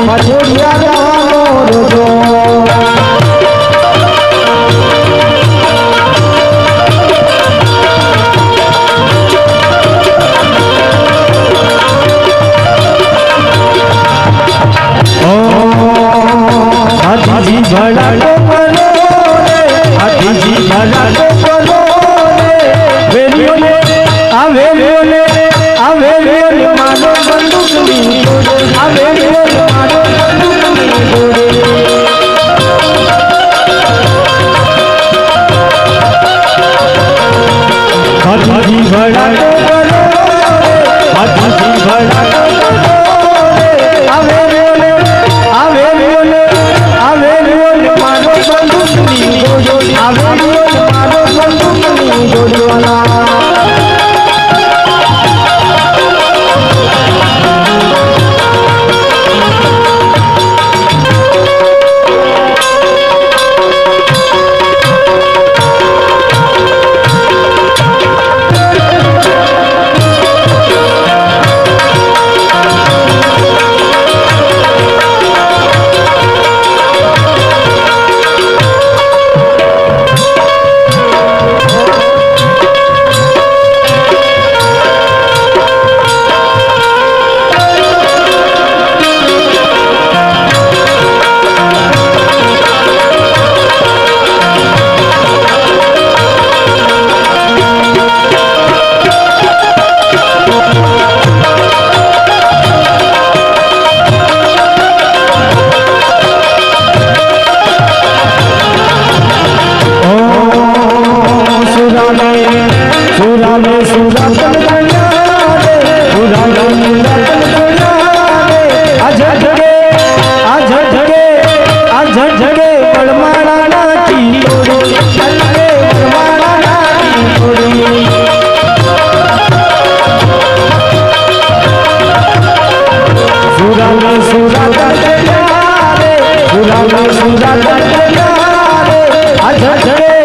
મથુરિયા જવાનો રજો. હાથીજી ભલા લોકો હાથીજી ભલા வாழ છે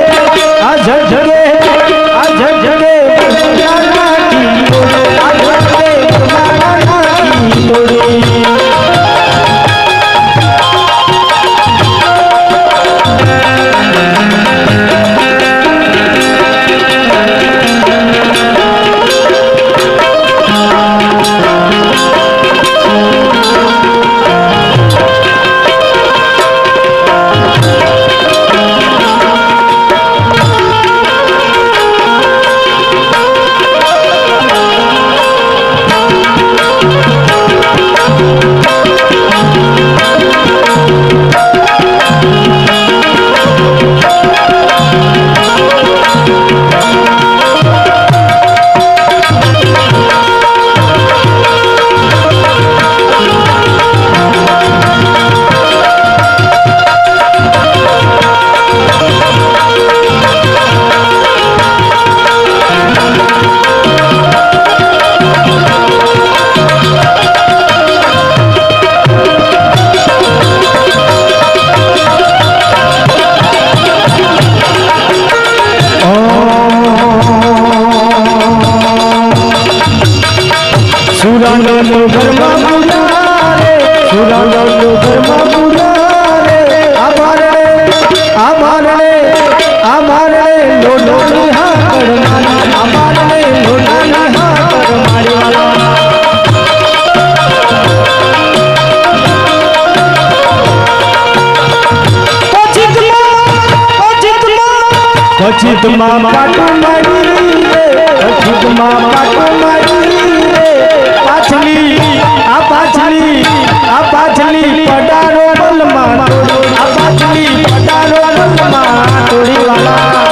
અછિતમાં પાટો મારી રે અછિતમાં પાટો મારી રે પાછલી, આ પાછલી આ પાછલી પડારો બલમાં પાછલી પડારો બલમાં તોડી વાલા.